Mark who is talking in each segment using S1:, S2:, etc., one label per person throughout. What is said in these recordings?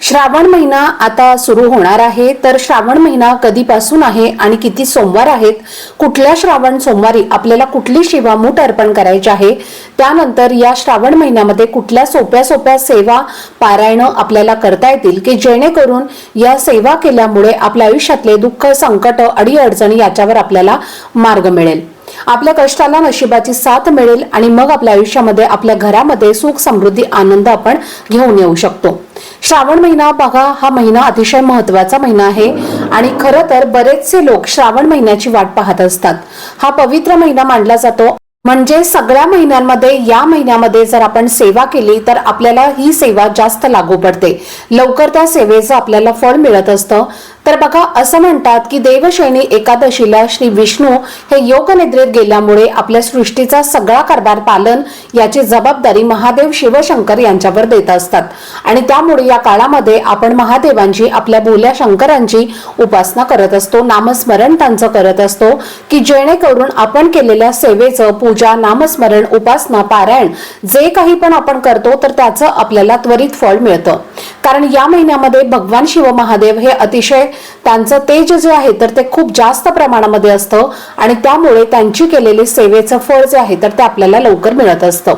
S1: श्रावण महिना आता सुरू होणार आहे. तर श्रावण महिना कधीपासून आहे आणि किती सोमवार आहेत? कुठल्या श्रावण सोमवारी आपल्याला कुठली शिवामूठ अर्पण करायची आहे? त्यानंतर या श्रावण महिन्यामध्ये कुठल्या सोप्या सोप्या सेवा पारायण आपल्याला करता येतील? की जेणेकरून या सेवा केल्यामुळे आपल्या आयुष्यातले दुःख संकट अडीअडचणी याच्यावर आपल्याला मार्ग मिळेल? आपल्या कष्टाला नशिबाची साथ मिळेल आणि मग आपल्या आयुष्यामध्ये आपल्या घरामध्ये सुख समृद्धी आनंद आपण घेऊन येऊ शकतो. श्रावण महिना बघा हा महिना अतिशय महत्त्वाचा महिना आहे. आणि खरं तर बरेचसे लोक श्रावण महिन्याची वाट पाहत असतात. हा पवित्र महिना मानला जातो. म्हणजे सगळ्या महिन्यांमध्ये या महिन्यामध्ये जर आपण सेवा केली तर आपल्याला ही सेवा जास्त लागू पडते. लवकर त्या सेवेचं आपल्याला फळ मिळत असतं. तर बघा असं म्हणतात की देवशैनी एकादशीला श्री विष्णू हे योग निद्रेत गेल्यामुळे आपल्या सृष्टीचा सगळा कारभार पालन याची जबाबदारी महादेव शिवशंकर यांच्यावर देत असतात. आणि त्यामुळे या काळामध्ये आपण महादेवांची आपल्या भोल्या शंकरांची उपासना करत असतो नामस्मरण त्यांचं करत असतो की जेणेकरून आपण केलेल्या सेवेचं पूजा नामस्मरण उपासना पारायण जे काही पण आपण करतो तर त्याचं आपल्याला त्वरित फळ मिळतं. कारण या महिन्यामध्ये भगवान शिव महादेव हे अतिशय त्यांचं तेज जे आहे तर ते खूप जास्त प्रमाणामध्ये असतं आणि त्यामुळे त्यांची केलेले सेवेचं फळ जे आहे तर ते आपल्याला लवकर मिळत असतं.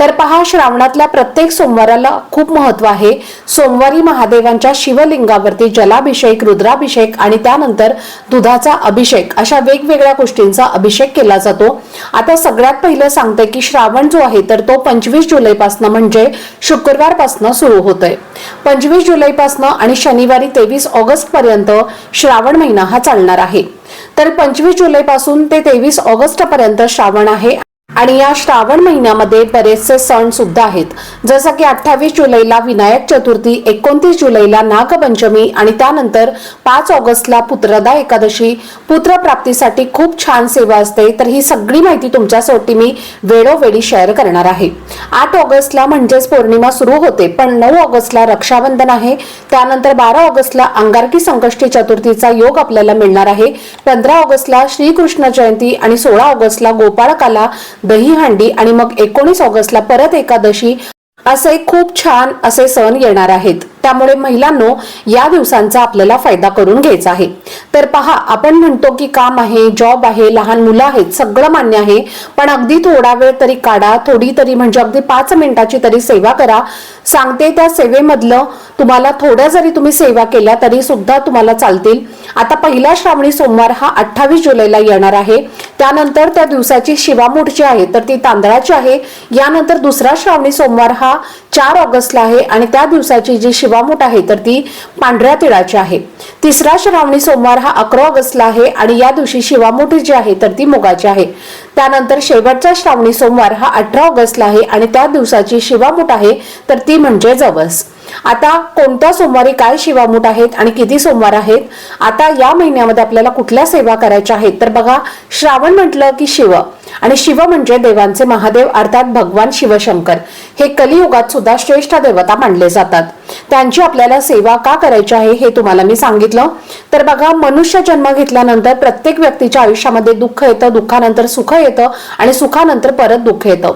S1: तर पहा श्रावणातल्या प्रत्येक सोमवाराला खूप महत्त्व आहे. सोमवारी महादेवांच्या शिवलिंगावरती जलाभिषेक रुद्राभिषेक आणि त्यानंतर दुधाचा अभिषेक अशा वेगवेगळ्या गोष्टींचा अभिषेक केला जातो. आता सगळ्यात पहिलं सांगते की श्रावण जो आहे तर तो पंचवीस जुलैपासनं म्हणजे शुक्रवारपासनं सुरू होतोय. पंचवीस जुलैपासनं आणि शनिवारी तेवीस ऑगस्ट पर्यंत श्रावण महिना हा चालणार आहे. तर पंचवीस जुलैपासून ते तेवीस ऑगस्ट पर्यंत श्रावण आहे. आणि या श्रावण महिन्यामध्ये बरेचसे सण सुद्धा आहेत. जसं की अठ्ठावीस जुलैला विनायक चतुर्थी एकोणतीस जुलैला नागपंचमी आणि त्यानंतर पाच ऑगस्टला पुत्रदा एकादशी. पुत्रप्राप्तीसाठी खूप छान सेवा असते. तर ही सगळी माहिती तुमच्यासाठी मी वेळोवेळी शेअर करणार आहे. आठ ऑगस्टला म्हणजेच पौर्णिमा सुरू होते पण नऊ ऑगस्टला रक्षाबंधन आहे. त्यानंतर बारा ऑगस्टला अंगारकी संकष्टी चतुर्थीचा योग आपल्याला मिळणार आहे. पंधरा ऑगस्टला श्रीकृष्ण जयंती आणि सोळा ऑगस्टला गोपाळकाला दहीहंडी आणि मग एकोणीस ऑगस्टला परत एकादशी असे खूप छान असे सण येणार आहेत. त्यामुळे महिलांनो या दिवसांचा आपल्याला फायदा करून घ्यायचा आहे. तर पहा आपण म्हणतो की काम आहे जॉब आहे लहान मुलं आहेत सगळं मान्य आहे. पण अगदी थोडा वेळ तरी काढा थोडी तरी म्हणजे अगदी पाच मिनिटाची तरी सेवा करा. सांगते त्या सेवेमधलं तुम्हाला थोड्या जरी तुम्ही सेवा केल्या तरी सुद्धा तुम्हाला चालतील. आता पहिला श्रावणी सोमवार हा अठ्ठावीस जुलैला येणार आहे. त्यानंतर त्या दिवसाची शिवामूठ जी आहे तर ती तांदळाची आहे. यानंतर दुसरा श्रावणी सोमवार हा चार ऑगस्टला आहे आणि त्या दिवसाची जी शिवामूठ आहे तर ती पांढऱ्या तिळाची आहे. तिसरा श्रावणी सोमवार हा अकरा ऑगस्टला आहे आणि या दिवशी शिवामूठ जी आहे तर ती मुगाची आहे. त्यानंतर शेवटचा श्रावणी सोमवार हा अठरा ऑगस्टला आहे आणि त्या दिवसाची शिवामूठ आहे तर ती म्हणजे जवस. आता कोणत्या सोमवारी काय शिवामूठ आहेत आणि किती सोमवार आहेत? आता या महिन्यामध्ये आपल्याला कुठल्या सेवा करायच्या आहेत? तर बघा श्रावण म्हटलं की शिव. आणि शिव म्हणजे देवांचे महादेव अर्थात भगवान शिवशंकर. हे कलियुगात सुद्धा श्रेष्ठ देवता मानले जातात. त्यांची आपल्याला सेवा का करायची आहे हे तुम्हाला मी सांगितलं. तर बघा मनुष्य जन्म घेतल्यानंतर प्रत्येक व्यक्तीच्या आयुष्यामध्ये दुःख येतं दुःखानंतर सुख येतं आणि सुखानंतर परत दुःख येतं.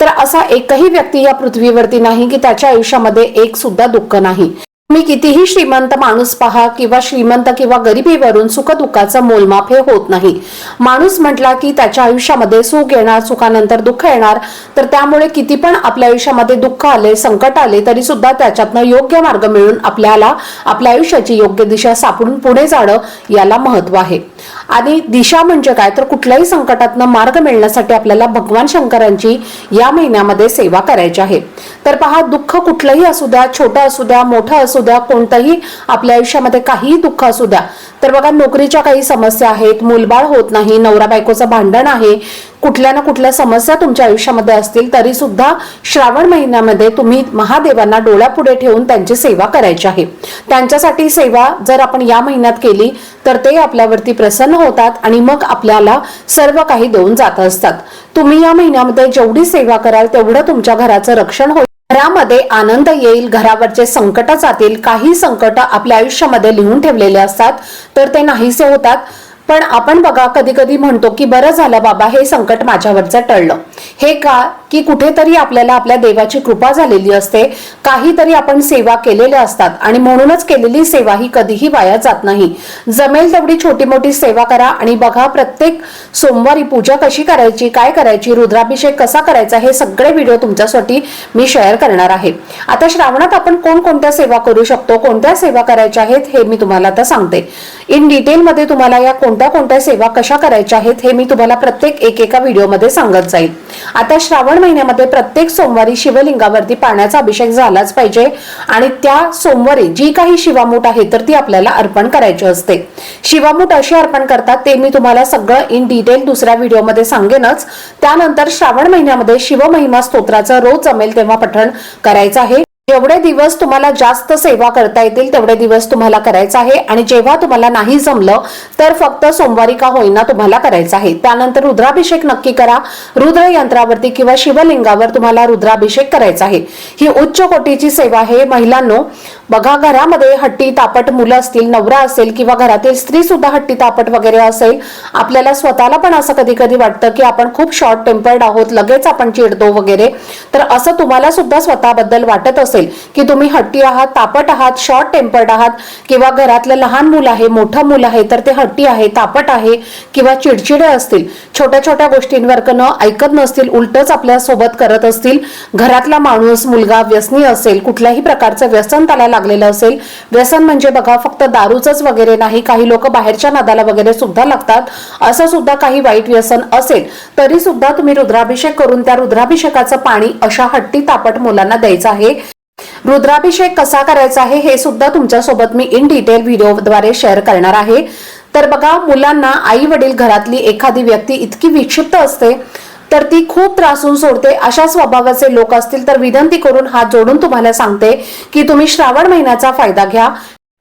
S1: तर असा एकही व्यक्ती या पृथ्वीवरती नाही की त्याच्या आयुष्यामध्ये एक सुद्धा दुःख नाही. मी कितीही श्रीमंत माणूस पहा किंवा श्रीमंत किंवा गरिबीवरून सुखदुःखाचं मोलमाप हे होत नाही. माणूस म्हटला की त्याच्या आयुष्यामध्ये सुख येणार सुखानंतर दुःख येणार तर त्यामुळे किती पण आपल्या आयुष्यामध्ये दुःख आले संकट आले तरी सुद्धा त्याच्यातनं योग्य मार्ग मिळून आपल्याला आपल्या आयुष्याची योग्य दिशा सापडून पुढे जाणं याला महत्त्व आहे. आणि दिशा म्हणजे काय? तर कुठल्याही संकटातनं मार्ग मिळण्यासाठी आपल्याला भगवान शंकरांची या महिन्यामध्ये सेवा करायची आहे. तर पहा दुःख कुठलंही असू द्या छोटं असू द्या मोठं असू द्या कोणतंही आपल्या आयुष्यामध्ये काहीही दुःख असू द्या. तर बघा नोकरीच्या काही समस्या आहेत मुलबाळ होत नाही नवरा बायकोचं भांडण आहे कुठल्या ना कुठल्या समस्या तुमच्या आयुष्यामध्ये असतील तरी सुद्धा श्रावण महिन्यामध्ये तुम्ही महादेवांना डोळ्यापुढे ठेवून त्यांची सेवा करायची आहे. त्यांच्यासाठी सेवा जर आपण या महिन्यात केली तर ते आपल्यावरती प्रसन्न होतात आणि मग आपल्याला सर्व काही देऊन जात असतात. तुम्ही या महिन्यामध्ये जेवढी सेवा कराल तेवढं तुमच्या घराचं रक्षण होईल. घरामध्ये आनंद येईल घरावरचे संकट जातील काही संकट आपल्या आयुष्यामध्ये लिहून ठेवलेले असतात तर ते नाहीसे होतात. पण आपण बघा कधी कधी म्हणतो की बरं झालं बाबा हे संकट माझ्यावरचं टळलं. हे का की कुठेतरी आपल्याला आपल्या देवाची कृपा झालेली असते. काहीतरी आपण सेवा केलेल्या असतात आणि म्हणूनच केलेली सेवा ही कधीही वाया जात नाही. जमेल तेवढी छोटी मोठी सेवा करा आणि बघा प्रत्येक सोमवारी पूजा कशी करायची काय करायची रुद्राभिषेक कसा करायचा हे सगळे व्हिडिओ तुमच्यासाठी मी शेअर करणार आहे. आता श्रावणात आपण कोणकोणत्या सेवा करू शकतो कोणत्या सेवा करायच्या आहेत हे मी तुम्हाला आता सांगते. इन डिटेलमध्ये तुम्हाला या कोणत्या कोणत्या सेवा कशा करायच्या आहेत हे मी तुम्हाला प्रत्येक एक एका व्हिडिओमध्ये सांगत जाईल. आता श्रावण महिन्यामध्ये प्रत्येक सोमवारी शिवलिंगावरती पाण्याचा अभिषेक झालाच पाहिजे. आणि त्या सोमवारी जी काही शिवामूठ आहे तर ती आपल्याला अर्पण करायची असते. शिवामूठ अशी अर्पण करतात ते मी तुम्हाला सगळं इन डिटेल दुसऱ्या व्हिडिओमध्ये सांगेनच. त्यानंतर श्रावण महिन्यामध्ये शिवमहिमा स्तोत्राचं रोज जमेल तेव्हा पठण करायचं आहे. जेवढे दिवस तुम्हाला जास्त सेवा करता येतील तेवढे दिवस तुम्हाला करायचं आहे. आणि जेव्हा तुम्हाला नाही जमलं तर फक्त सोमवारी का होईना तुम्हाला करायचं आहे. त्यानंतर रुद्राभिषेक नक्की करा. रुद्र यंत्रावरती किंवा शिवलिंगावर तुम्हाला रुद्राभिषेक करायचा आहे. ही उच्च कोटीची सेवा आहे. महिलांनो बघा घरामध्ये हट्टी तापट मुलं असतील नवरा असेल किंवा घरातील स्त्री सुद्धा हट्टी तापट वगैरे असेल आपल्याला स्वतःला पण असं कधी कधी वाटतं की आपण खूप शॉर्ट टेम्पर्ड आहोत लगेच आपण चिडतो वगैरे. तर असं तुम्हाला सुद्धा स्वतःबद्दल वाटत असेल की तुम्ही हट्टी आहात तापट आहात शॉर्ट टेम्पर्ड आहात किंवा घरातलं लहान मुलं आहे मोठं मूल आहे तर ते हट्टी आहे तापट आहे किंवा चिडचिडे असतील छोट्या छोट्या गोष्टींवर न ऐकत नसतील उलटच आपल्यासोबत करत असतील घरातला माणूस मुलगा व्यसनी असेल कुठल्याही प्रकारचं व्यसन त्याला लागलेलं असेल व्यसन म्हणजे बघा फक्त दारूचंच वगैरे नाही काही लोक बाहेरच्या नादाला वगैरे सुद्धा लागतात असं सुद्धा काही वाईट व्यसन असेल तरी सुद्धा तुम्ही रुद्राभिषेक करून त्या रुद्राभिषेकाचं पाणी अशा हट्टी तापट मुलांना द्यायचं आहे. रुद्राभिषेक कसा करायचा आहे हे सुद्धा तुमच्यासोबत मी इन डिटेल व्हिडिओद्वारे शेअर करणार आहे. तर बघा मुलांना आई वडील घरातली एखादी व्यक्ती इतकी विक्षिप्त असते तर ती खूप त्रासून सोडते. अशा स्वभावाचे लोक असतील तर विनंती करून हात जोडून तुम्हाला सांगते की तुम्ही श्रावण महिन्याचा फायदा घ्या.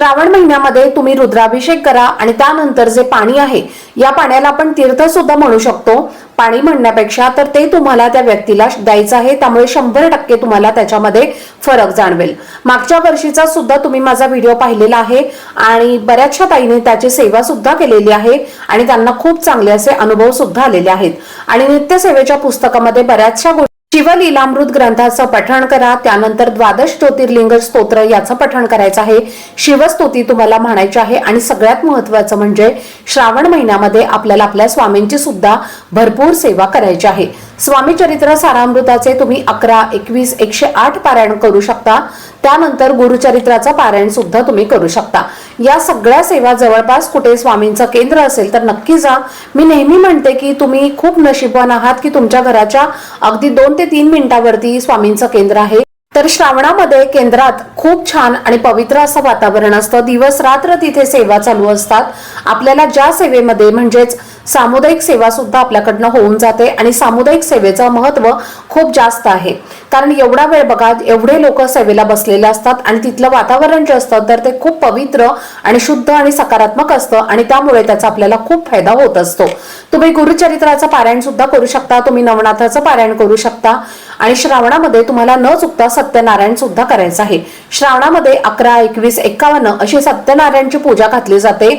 S1: श्रावण महिन्यामध्ये तुम्ही रुद्राभिषेक करा आणि त्यानंतर जे पाणी आहे या पाण्याला आपण तीर्थ सुद्धा म्हणू शकतो. पाणी म्हणण्यापेक्षा तर ते तुम्हाला त्या व्यक्तीला द्यायचं आहे त्यामुळे शंभर टक्के तुम्हाला त्याच्यामध्ये फरक जाणवेल. मागच्या वर्षीचा सुद्धा तुम्ही माझा व्हिडिओ पाहिलेला आहे आणि बऱ्याचशा ताईने त्याची सेवा सुद्धा केलेली आहे आणि त्यांना खूप चांगले असे अनुभव सुद्धा आलेले आहेत. आणि नित्यसेवेच्या पुस्तकामध्ये बऱ्याचशा गोष्टी शिवलीलामृत ग्रंथाचं पठण करा त्यानंतर द्वादश ज्योतिर्लिंग स्तोत्र याचं पठण करायचं आहे. शिवस्तुती तुम्हाला म्हणायची आहे आणि सगळ्यात महत्वाचं म्हणजे श्रावण महिन्यामध्ये आपल्याला आपल्या स्वामींची सुद्धा भरपूर सेवा करायची आहे. स्वामी चरित्र सारामृताचे तुम्ही अकरा एकवीस एकशे आठ पारायण करू शकता. त्यानंतर गुरुचरित्राचं पारायण सुद्धा तुम्ही करू शकता. या सगळ्या सेवा जवळपास कुठे स्वामींचं केंद्र असेल तर नक्की जा. मी नेहमी म्हणते की तुम्ही खूप नशीबवान आहात की तुमच्या घराच्या अगदी दोन ते तीन मिनिटावरती स्वामींचं केंद्र आहे. तर श्रावणामध्ये केंद्रात खूप छान आणि पवित्र असं वातावरण असतं. दिवस रात्र तिथे सेवा चालू असतात. आपल्याला ज्या सेवेमध्ये म्हणजेच सामुदायिक सेवा सुद्धा आपल्याकडनं होऊन जाते आणि सामुदायिक सेवेचं महत्त्व खूप जास्त आहे. कारण एवढा वेळ बघा एवढे लोक सेवेला बसलेले असतात आणि तिथलं वातावरण जे असतं तर ते खूप पवित्र आणि शुद्ध आणि सकारात्मक असतं आणि त्यामुळे त्याचा आपल्याला खूप फायदा होत असतो. तुम्ही गुरुचरित्राचं पारायण सुद्धा करू शकता तुम्ही नवनाथाचं पारायण करू शकता आणि श्रावणामध्ये तुम्हाला न चुकता सत्यनारायण सुद्धा करायचं आहे. श्रावणामध्ये अकरा एकवीस एकावन्न अशी सत्यनारायणची पूजा घातली जाते.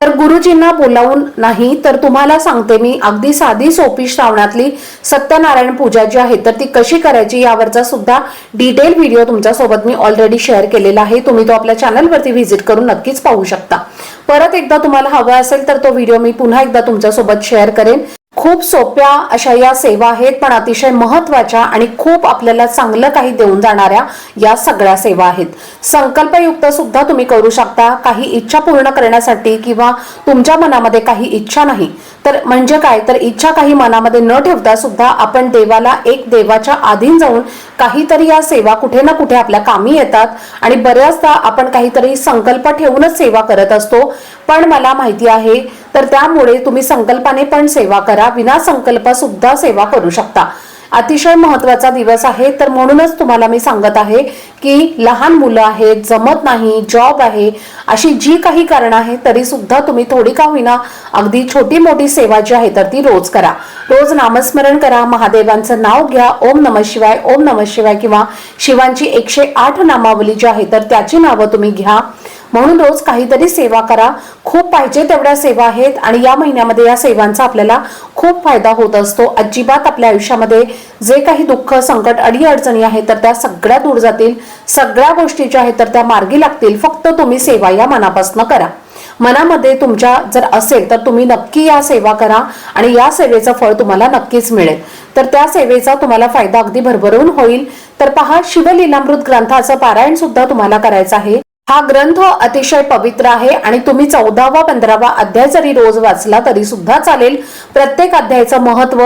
S1: तर गुरुजींना बोलावून नाही तर तुम्हाला सांगते मी अगदी साधी सोपी श्रावणातली सत्यनारायण पूजा जी आहे तर ती कशी करायची यावरचा सुद्धा डिटेल व्हिडिओ तुमच्यासोबत मी ऑलरेडी शेअर केलेला आहे. तुम्ही तो आपल्या चॅनलवरती व्हिजिट करून नक्कीच पाहू शकता. परत एकदा तुम्हाला हवा असेल तर तो व्हिडिओ मी पुन्हा एकदा तुमच्यासोबत शेअर करेन. खूप सोप्या अशा या सेवा आहेत पण अतिशय महत्त्वाच्या आणि खूप आपल्याला चांगलं काही देऊन जाणाऱ्या या सगळ्या सेवा आहेत. संकल्पयुक्त सुद्धा तुम्ही करू शकता. काही इच्छा पूर्ण करण्यासाठी किंवा तुमच्या मनामध्ये काही इच्छा नाही तर म्हणजे काय? तर इच्छा काही मनामध्ये न ठेवता सुद्धा आपण देवाला एक देवाच्या आधीन जाऊन काहीतरी या सेवा कुठे ना कुठे आपल्या कामी येतात आणि बऱ्याचदा आपण काहीतरी संकल्प ठेवूनच सेवा करत असतो. पण मला माहिती आहे. तर त्यामुळे तुम्ही संकल्पाने पण सेवा करा. विना संकल्प सुद्धा सेवा करू शकता. अतिशय महत्त्वाचा दिवस आहे. तर म्हणूनच तुम्हाला मी सांगत आहे की लहान मुलं आहेत जमत नाही जॉब आहे अशी जी काही कारणं आहेत तरी सुद्धा तुम्ही थोडी का होईना अगदी छोटी मोठी सेवा जी आहे तर ती रोज करा. रोज नामस्मरण करा. महादेवांचं नाव घ्या. ओम नम शिवाय ओम नम शिवाय किंवा शिवांची एकशे आठ नामावली जी आहे तर त्याची नावं तुम्ही घ्या. म्हणून रोज काहीतरी सेवा करा. खूप पाहिजे तेवढ्या सेवा आहेत आणि या महिन्यामध्ये या सेवांचा आपल्याला खूप फायदा होत असतो. अजिबात आपल्या आयुष्यामध्ये जे काही दुःख संकट अडी अडचणी आहेत तर त्या सगळ्या दूर जातील. सगळ्या गोष्टी ज्या आहेत तर त्या मार्गी लागतील. फक्त तुम्ही सेवा या मनापासून करा. मनामध्ये तुमच्या जर असेल तर तुम्ही नक्की या सेवा करा आणि या सेवेचं फळ तुम्हाला नक्कीच मिळेल. तर त्या सेवेचा तुम्हाला फायदा अगदी भरभरून होईल. तर पहा शिवलीलामृत ग्रंथाचं पारायण सुद्धा तुम्हाला करायचं आहे. हा ग्रंथ अतिशय पवित्र आहे आणि तुम्ही चौदावा पंधरावा अध्याय जरी रोज वाचला तरी सुद्धा चालेल. प्रत्येक अध्यायाचं महत्त्व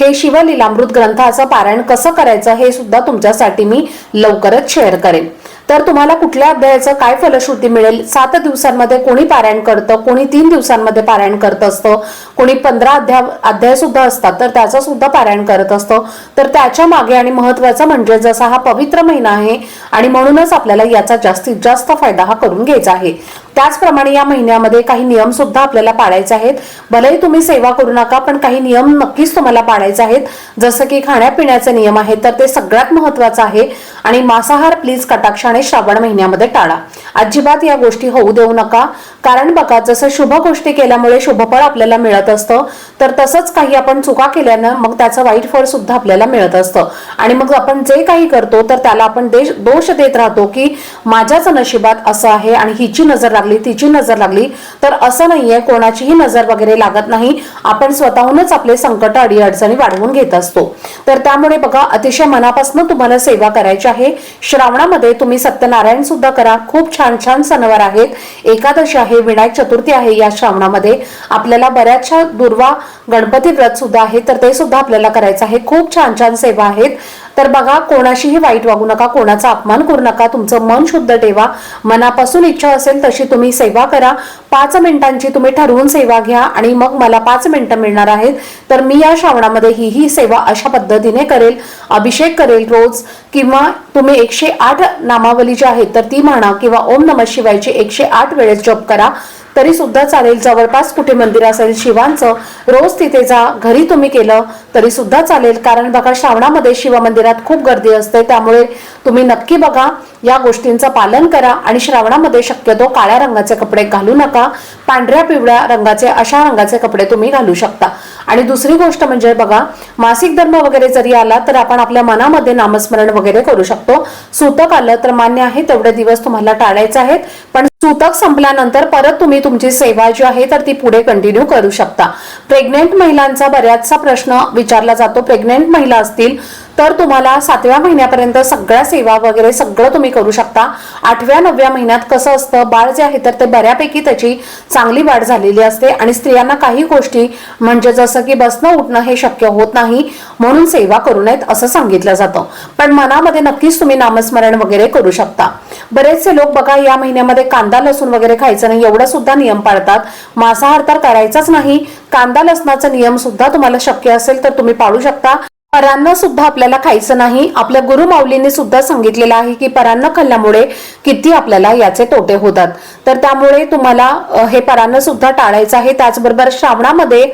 S1: हे शिवलीलामृत ग्रंथाचं पारायण कसं करायचं हे सुद्धा तुमच्यासाठी मी लवकरच शेअर करेन. तर तुम्हाला कुठल्या अध्यायाचं काय फलश्रुती मिळेल? सात दिवसांमध्ये कोणी पारायण करतं? कोणी तीन दिवसांमध्ये पारायण करत असतं? कोणी पंधरा अध्याय अध्याय सुद्धा असतात तर त्याचं सुद्धा पारायण करत असतं. तर त्याच्यामागे आणि महत्वाचं म्हणजे जसा हा पवित्र महिना आहे आणि म्हणूनच आपल्याला याचा जास्तीत जास्त फायदा हा करून घ्यायचा आहे. त्याचप्रमाणे या महिन्यामध्ये काही नियम सुद्धा आपल्याला पाळायचे आहेत. भलेही तुम्ही सेवा करू नका पण काही नियम नक्कीच तुम्हाला पाळायचे आहेत. जसं की खाण्यापिण्याचे नियम आहेत तर ते सगळ्यात महत्वाचं आहे. आणि मांसाहार प्लीज कटाक्षाने श्रावण महिन्यामध्ये टाळा. अजिबात या गोष्टी होऊ देऊ नका. कारण बघा जसं शुभ गोष्टी केल्यामुळे शुभफळ आपल्याला मिळत असतं तर तसंच काही आपण चुका केल्यानं मग त्याचं वाईट फळ सुद्धा आपल्याला मिळत असतं. आणि मग आपण जे काही करतो तर त्याला आपण देश दोष देत राहतो की माझ्याच नशिबात असं आहे आणि हिची नजर लागली तिची नजर लागली. तर असं नाहीये कोणाचीही नजर वगैरे लागत नाही. आपण स्वतःहूनच आपले संकट अडी अडचणी वाढवून घेत असतो. तर त्यामुळे बघा अतिशय मनापासून तुम्हाला सेवा करायची आहे. श्रावणामध्ये तुम्ही सत्यनारायण सुद्धा करा. खूप छान छान सणवार आहेत. एकादशी आहे विनायक चतुर्थी आहे या श्रावणामध्ये. आपल्याला बऱ्याचशा दुर्वा गणपती व्रत सुद्धा आहे तर ते सुद्धा आपल्याला करायचं आहे. खूप छान छान सेवा आहेत. तर बघा कोणाशीही वाईट वागू नका कोणाचा अपमान करू नका तुमचं मन शुद्ध ठेवा मनापासून इच्छा असेल तशी तुम्ही सेवा करा पाच मिनिटांची तुम्ही ठरवून सेवा घ्या आणि मग मला पाच मिनिटं मिळणार आहेत तर मी या श्रावणामध्ये ही ही सेवा अशा पद्धतीने करेल अभिषेक करेल रोज किंवा तुम्ही एकशे आठ नामावली जी आहेत तर ती म्हणा किंवा ओम नम शिवायची एकशे आठ वेळेस जप करा तरी सुद्धा चालेल. जवळपास कुठे मंदिर असेल शिवांचं रोज तिथे जा घरी तुम्ही केलं तरी सुद्धा चालेल. कारण बघा श्रावणामध्ये शिव मंदिरात खूप गर्दी असते. त्यामुळे तुम्ही नक्की बघा या गोष्टींचं पालन करा. आणि श्रावणामध्ये शक्यतो काळ्या रंगाचे कपडे घालू नका. पांढऱ्या पिवळ्या रंगाचे अशा रंगाचे कपडे तुम्ही घालू शकता. आणि दुसरी गोष्ट म्हणजे बघा मासिक धर्म वगैरे जरी आला तर आपण आपल्या मनामध्ये नामस्मरण वगैरे करू शकतो. सूतक आलं तर मान्य आहे तेवढे दिवस तुम्हाला टाळायचे आहेत. पण सूतक संपल्यानंतर परत तुम्ही तुमची सेवा जी आहे तर ती पुढे कंटिन्यू करू शकता. प्रेग्नेंट महिलांचा बऱ्याचसा प्रश्न विचारला जातो. प्रेग्नेंट महिला असतील तर तुम्हाला सातव्या महिन्यापर्यंत सगळ्या सेवा वगैरे सगळं तुम्ही करू शकता. आठव्या नवव्या महिन्यात कसं असतं बाळ जे आहे तर ते बऱ्यापैकी त्याची चांगली वाढ झालेली असते आणि स्त्रियांना काही गोष्टी म्हणजे जसं की बसणं उठणं हे शक्य होत नाही म्हणून सेवा करू नयेत असं सांगितलं जातं. पण मनामध्ये नक्कीच तुम्ही नामस्मरण वगैरे करू शकता. बरेचसे लोक बघा या महिन्यामध्ये कांदा लसूण वगैरे खायचं नाही एवढा सुद्धा नियम पाळतात. मांसाहार तर करायचाच नाही. कांदा लसणाचा नियम सुद्धा तुम्हाला शक्य असेल तर तुम्ही पाळू शकता. परान्न सुद्धा आपल्याला खायचं नाही. आपल्या गुरुमाऊलीने सुद्धा सांगितलेलं आहे की परान्न खाल्ल्यामुळे किती आपल्याला याचे तोटे होतात. तर त्यामुळे तुम्हाला हे परान्न सुद्धा टाळायचं आहे. त्याचबरोबर श्रावणामध्ये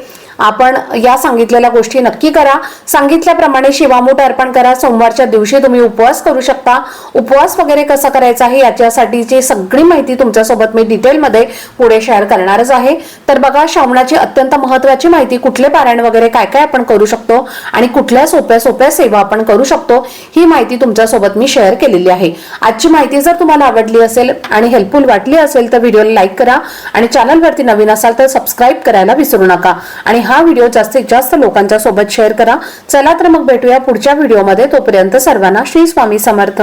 S1: आपण या सांगितलेल्या गोष्टी नक्की करा. सांगितल्याप्रमाणे शिवामूठ अर्पण करा. सोमवारच्या दिवशी तुम्ही उपवास करू शकता. उपवास वगैरे कसा करायचा आहे याच्यासाठीची सगळी माहिती तुमच्यासोबत मी डिटेलमध्ये पुढे शेअर करणारच आहे. तर बघा श्रावणाची अत्यंत महत्वाची माहिती कुठले पारायण वगैरे काय काय आपण करू शकतो आणि कुठल्या सोप्या सोप्या सेवा आपण करू शकतो ही माहिती तुमच्यासोबत मी शेअर केलेली आहे. आजची माहिती जर तुम्हाला आवडली असेल आणि हेल्पफुल वाटली असेल तर व्हिडिओला लाईक करा आणि चॅनलवरती नवीन असाल तर सबस्क्राईब करायला विसरू नका. आणि हा व्हिडिओ जास्तीत जास्त लोकांच्या सोबत शेअर करा. चला तर मग भेटूया पुढच्या व्हिडिओमध्ये. तोपर्यंत सर्वांना श्री स्वामी समर्थ.